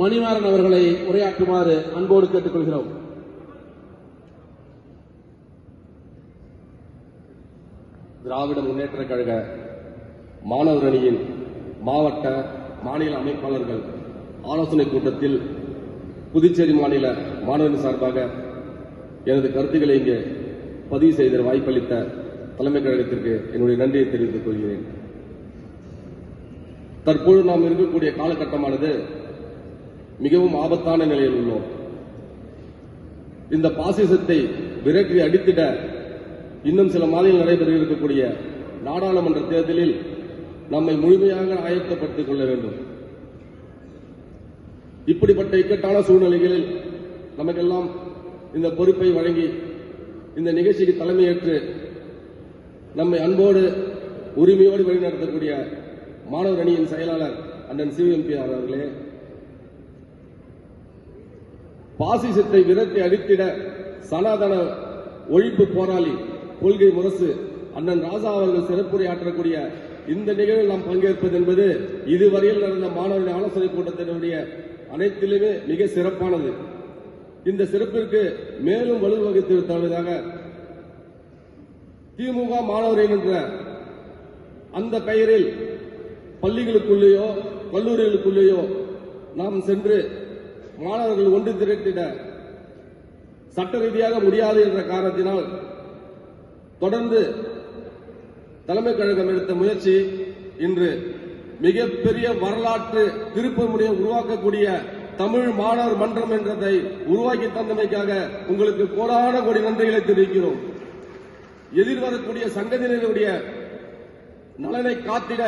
மணிமாறன் அவர்களை உரையாற்றுமாறு அன்போடு கேட்டுக்கொள்கிறோம். திராவிட முன்னேற்ற கழக மாணவர் அணியின் மாவட்ட மாநில அமைப்பாளர்கள் ஆலோசனை கூட்டத்தில் புதுச்சேரி மாநில மாணவர்கள் சார்பாக எனது கருத்துக்களை இங்கே பதிவு செய்த வாய்ப்பளித்த தலைமை கழகத்திற்கு என்னுடைய நன்றியை தெரிவித்துக் கொள்கிறேன். தற்போது நாம் இருக்கக்கூடிய காலகட்டமானது மிகவும் ஆபத்தான நிலையில் உள்ளோம். இந்த பாசிசத்தை விரட்டி அடித்திட இன்னும் சில மாதங்கள் நடைபெற இருக்கக்கூடிய நாடாளுமன்ற தேர்தலில் நம்மை முழுமையாக ஆயத்தப்படுத்திக் கொள்ள வேண்டும். இப்படிப்பட்ட இக்கட்டான சூழ்நிலைகளில் நமக்கெல்லாம் இந்த பொறுப்பை வழங்கி இந்த நிகழ்ச்சிக்கு தலைமையேற்று நம்மை அன்போடு உரிமையோடு வழிநடத்தக்கூடிய மாணவர் அணியின் செயலாளர் அண்ணன் சிவிஎம்பி அவர்களே பாசிசத்தை விரட்டி அடித்திட சனாதன ஒழிப்பு போராளி கொள்கை முரசு அண்ணன் ராஜா அவர்கள் சிறப்புரையாற்றக்கூடிய இந்த நிகழ்வில் நாம் பங்கேற்பது என்பது இதுவரையில் நடந்த மாணவர்கள் ஆலோசனை கூட்டத்தினுடைய அனைத்திலுமே மிக சிறப்பானது. இந்த சிறப்பிற்கு மேலும் வலுவகுத்து தருவதாக திமுக மாணவர்கள் என்ற அந்த பெயரில் பள்ளிகளுக்குள்ளேயோ கல்லூரிகளுக்குள்ளேயோ நாம் சென்று மாணவர்கள் ஒன்று திரட்டிட சட்ட ரீதியாக முடியாது என்ற காரணத்தினால் தொடர்ந்து தலைமை கழகம் எடுத்த முயற்சி இன்று மிகப்பெரிய வரலாற்று திருப்பு முனையை உருவாக்கக்கூடிய தமிழ் மாணவர் மன்றம் என்றதை உருவாக்கி தந்தமைக்காக உங்களுக்கு கோடான கோடி நன்றிகளை தெரிவிக்கிறோம். எதிர்வரக்கூடிய சங்கதியினருடைய நலனை காத்திட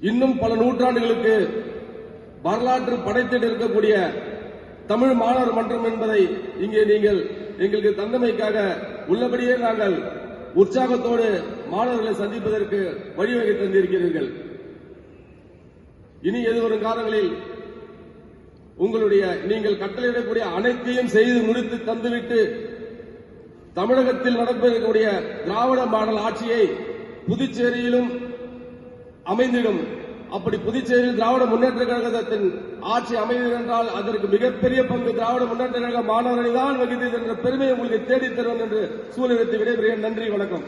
இன்னும் பல நூற்றாண்டுகளுக்கு வரலாற்று படைத்திட்டு இருக்கக்கூடிய தமிழ் மாணவர் மன்றம் என்பதை இங்கே நீங்கள் எங்களுக்கு தந்தமைக்காக உள்ளபடியே நாங்கள் உற்சாகத்தோடு மாணவர்களை சந்திப்பதற்கு வழிவகை தந்திருக்கிறீர்கள். இனி எதிர்வரும் காலங்களில் உங்களுடைய நீங்கள் கட்டளையிடக்கூடிய அனைத்தையும் செய்து முடித்து தந்துவிட்டு தமிழகத்தில் நடப்பிருக்கக்கூடிய திராவிட மாடல் ஆட்சியை புதுச்சேரியிலும் அமைந்திடும். அப்படி புதுச்சேரியில் திராவிட முன்னேற்ற கழகத்தின் ஆட்சி அமைந்தது என்றால் அதற்கு மிகப்பெரிய பங்கு திராவிட முன்னேற்ற கழக மாணவர்களை தான் வகித்தது என்ற பெருமையை உங்களுக்கு தேடித்தரும் தருவேன் என்று சூழ்நிலைத்து விடைபெறுகிறேன். நன்றி வணக்கம்.